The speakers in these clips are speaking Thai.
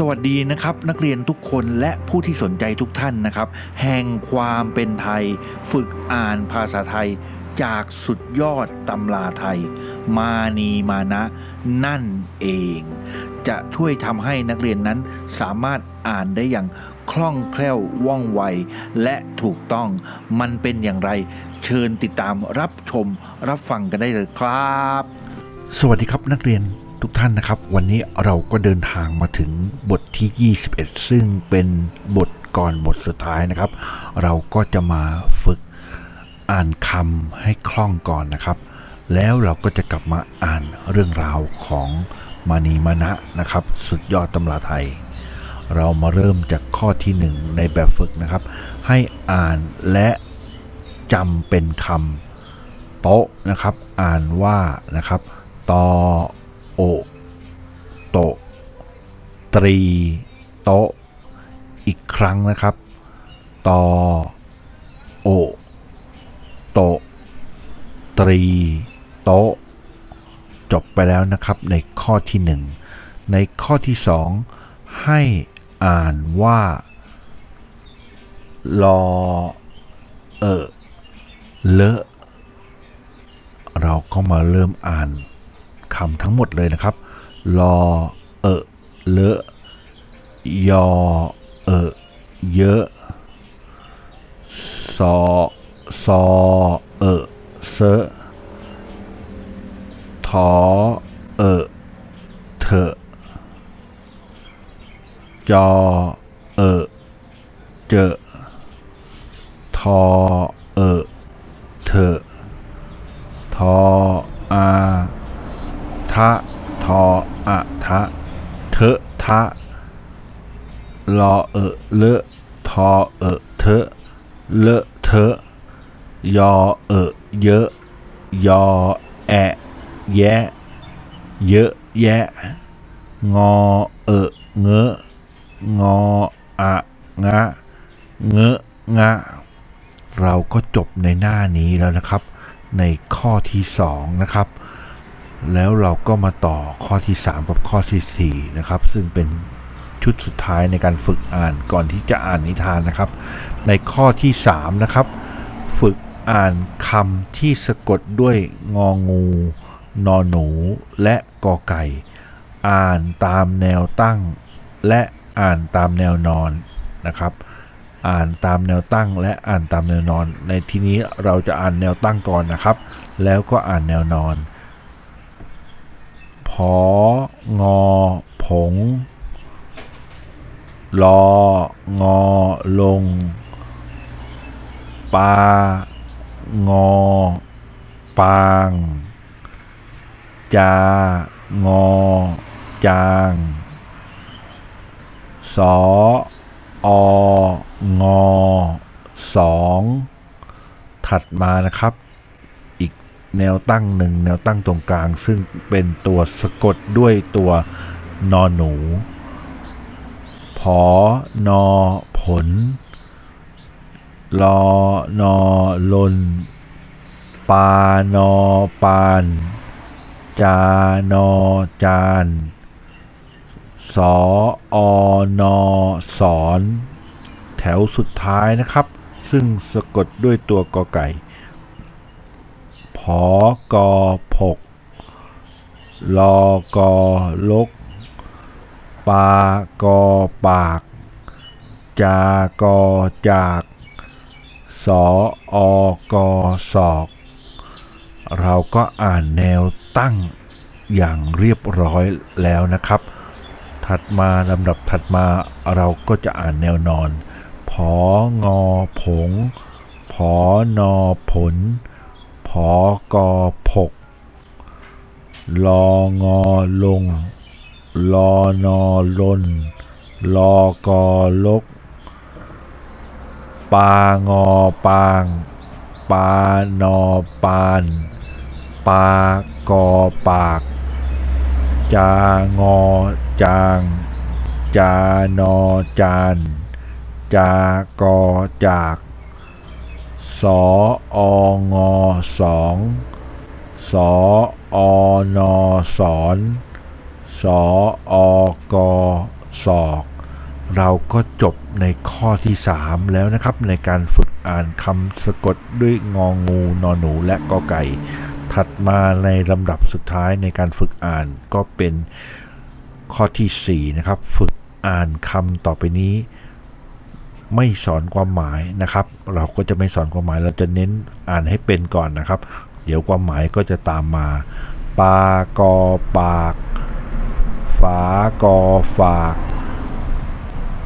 สวัสดีนะครับนักเรียนทุกคนและผู้ที่สนใจทุกท่านนะครับ แห่งความเป็นไทย ฝึกอ่านภาษาไทย จากสุดยอดตำราไทย มานีมานะ นั่นเอง จะช่วยทำให้นักเรียนนั้นสามารถอ่านได้อย่างคล่องแคล่วว่องไว และถูกต้องมันเป็นอย่างไร เชิญติดตามรับชมรับฟังกันได้เลยครับ สวัสดีครับนักเรียน ทุกท่านนะครับ วันนี้เราก็เดินทางมาถึงบทที่ 21 ซึ่งเป็นบทก่อนบทสุดท้ายนะครับ เราก็จะมาฝึกอ่านคำให้คล่องก่อนนะครับ แล้วเราก็จะกลับมาอ่านเรื่องราวของมานีมานะนะครับ สุดยอดตำราไทย เรามาเริ่มจากข้อที่หนึ่งในแบบฝึกนะครับ ให้อ่านและจำเป็นคำโต๊ะนะครับ อ่านว่านะครับตอ ตรี โต๊ะ อีกครั้งนะครับ ตอ โอ โตตรี โต๊ะ จบไปแล้วนะครับในข้อที่หนึ่งในข้อที่สองให้อ่านว่าลอเออเลอะเราก็มาเริ่มอ่านคำทั้งหมดเลยนะครับ ลอ เออ เลอะยอเออเยอะซอซอเออเซอะทอเออเถอะจอเออเจอทอเออเถอะทออาทะทออะทะ เถอะทะลอเออเลอะทอเออเถอะเลอะเถอะยอเออเยอะยอแอะแยะเยอะแยะ งอเออเงอะงออะงะเงอะงะเราก็จบในหน้านี้แล้วนะครับ ในข้อที่ 2 นะครับ แล้วเราก็มาต่อข้อที่ 3 กับข้อทีสี่4นะครับ ซึ่งเป็นชุดสุดท้ายในการฝึกอ่านก่อนที่จะอ่านนิทานนะครับ ในข้อที่ 3 นะครับ ฝึกอ่านคำที่สะกดด้วยงองู นอหนู และกอไก่ อ่านตามแนวตั้ง และอ่านตามแนวนอนนะครับ อ่านตามแนวตั้งและอ่านตามแนวนอน ในที่นี้เราจะอ่านแนวตั้งก่อนนะครับ แล้วก็อ่านแนวนอน องอผงลองอลง ปา งอ ปาง จา งอ จาง สอองอสอง ถัดมานะครับ แนวตั้งหนึ่งแนวตั้งตรงกลาง ซึ่งเป็นตัวสะกดด้วยตัวนอนหนู พอนอผลลอนอลน ปานอปาน จานอจานสออนอสอน แถวสุดท้ายนะครับ ซึ่งสะกดด้วยตัวกอไก่ อกอผกลอกอลก ปากอปาก จากอจาก สออกอศอก เราก็อ่านแนวตั้งอย่างเรียบร้อยแล้วนะครับ ถัดมาลำดับถัดมาเราก็จะอ่านแนวนอนพองอผงพอนอผล พอกอผกลองอลงลอนอลนลอกอลก ปางอปาง ปานอปาน ปากอปาก จางอจาง จานอจาน จากอจาก สอองอสองสออนอสอนสออกศอกเราก็จบในข้อที่ 3 แล้วนะครับ ในการฝึกอ่านคำสะกดด้วยงองูนอหนูและกอไก่ ถัดมาในลำดับสุดท้ายในการฝึกอ่านก็เป็นข้อทีสี่4 นะครับ ฝึกอ่านคำต่อไปนี้ ไม่สอนความหมายนะครับ เราก็จะไม่สอนความหมายเราจะเน้นอ่านให้เป็นก่อนนะครับ เดี๋ยวความหมายก็จะตามมา ปากอปาก ฝากอฝาก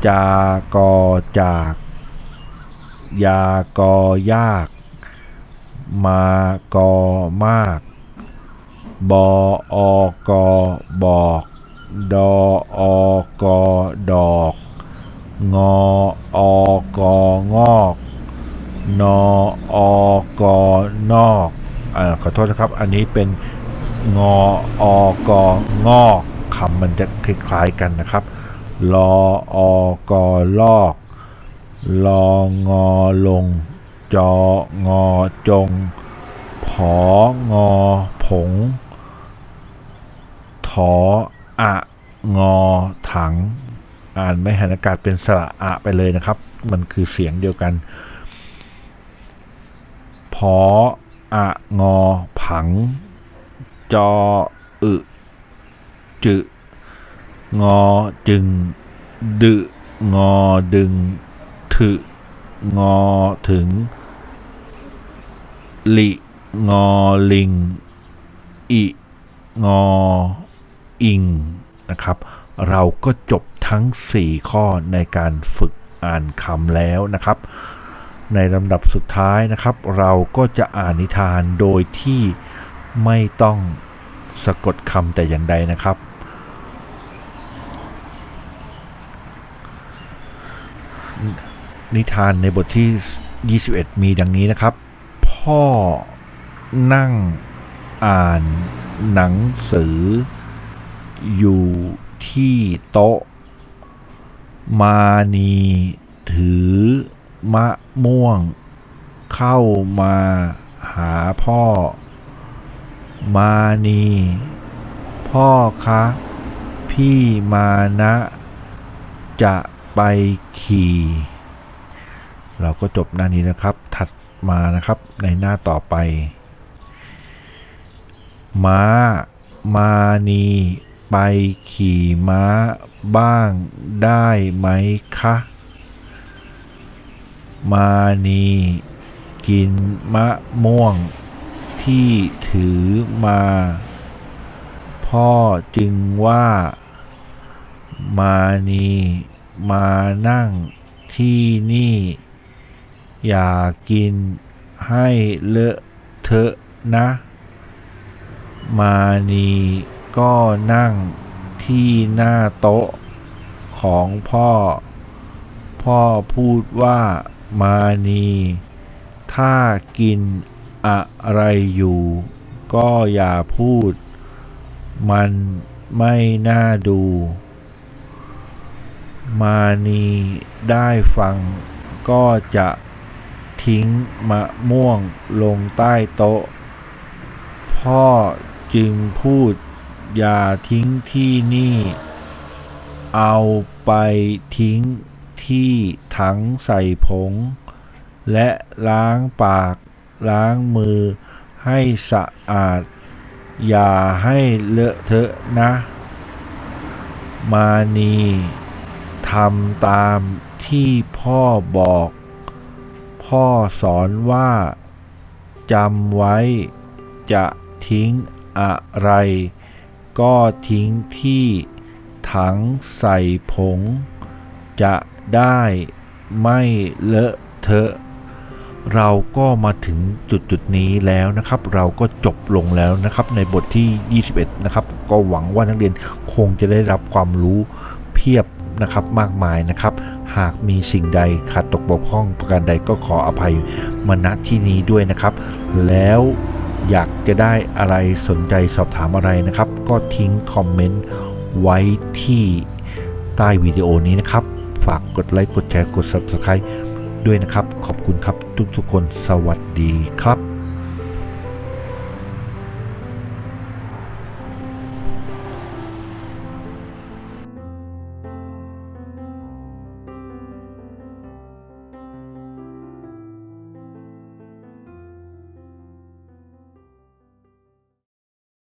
จากอจาก ยากอยาก มากอมาก บออกอบอก ดออกอดอก งออกงอกนออกนอกอาขอโทษนะครับ อันนี้เป็นงออกงอกคำมันจะคล้ายๆกันนะครับลออกลอกลองอลง จองอจง ผองอผง ถออะงอถัง อ่านไม่หันอากาศเป็นสระอะไปเลยนะครับ มันคือเสียงเดียวกันพออะงอ ผัง จออึจึงอจึง ดึงอดึง ถึงอถึง ลิงอลิง อิงอ อิงนะครับ เราก็จบทั้ง 4 ข้อในการฝึกอ่านคำแล้วนะครับ ในลำดับสุดท้ายนะครับ เราก็จะอ่านนิทานโดยที่ไม่ต้องสะกดคำแต่อย่างใดนะครับ นิทานในบทที่ 21 มีดังนี้นะครับ พ่อนั่งอ่านหนังสืออยู่ ที่โต๊ะ มานีถือมะม่วง เข้ามาหาพ่อ มานี พ่อคะ พี่มานะ จะไปขี่ เราก็จบหน้านี้นะครับ ถัดมานะครับในหน้าต่อไป ม้า มานี ไปขี่ม้าบ้างได้ไหมคะ มานีกินมะม่วงที่ถือมา พ่อจึงว่า มานีมานั่งที่นี่ อย่ากินให้เลอะเทอะนะ มานี ก็นั่งที่หน้าโต๊ะของพ่อ พ่อพูดว่ามานี ถ้ากินอะไรอยู่ ก็อย่าพูด มันไม่น่าดู มานีได้ฟังก็จะทิ้งมะม่วงลงใต้โต๊ะ พ่อจึงพูด อย่าทิ้งที่นี่ เอาไปทิ้งที่ถังใส่ผง และล้างปากล้างมือให้สะอาด อย่าให้เลอะเทอะนะ มานีทำตามที่พ่อบอก พ่อสอนว่าจำไว้จะทิ้งอะไร ก็ทิ้งที่ถังใส่ผง จะได้ไม่เลอะเทอะ เราก็มาถึงจุดจุดนี้แล้วนะครับ เราก็จบลงแล้วนะครับ ในบทที่ 21 นะครับ ก็หวังว่านักเรียนคงจะได้รับความรู้เพียบนะครับมากมายนะครับ หากมีสิ่งใดขาดตกบกพร่องประการใดก็ขออภัยมาณที่นี้ด้วยนะครับ แล้ว อยากจะได้อะไรสนใจสอบถามอะไรนะครับ ก็ทิ้งคอมเมนต์ไว้ที่ใต้วิดีโอนี้นะครับ ฝากกดไลค์ กดแชร์ กด Subscribe ด้วยนะครับ ขอบคุณครับทุกๆคน สวัสดีครับ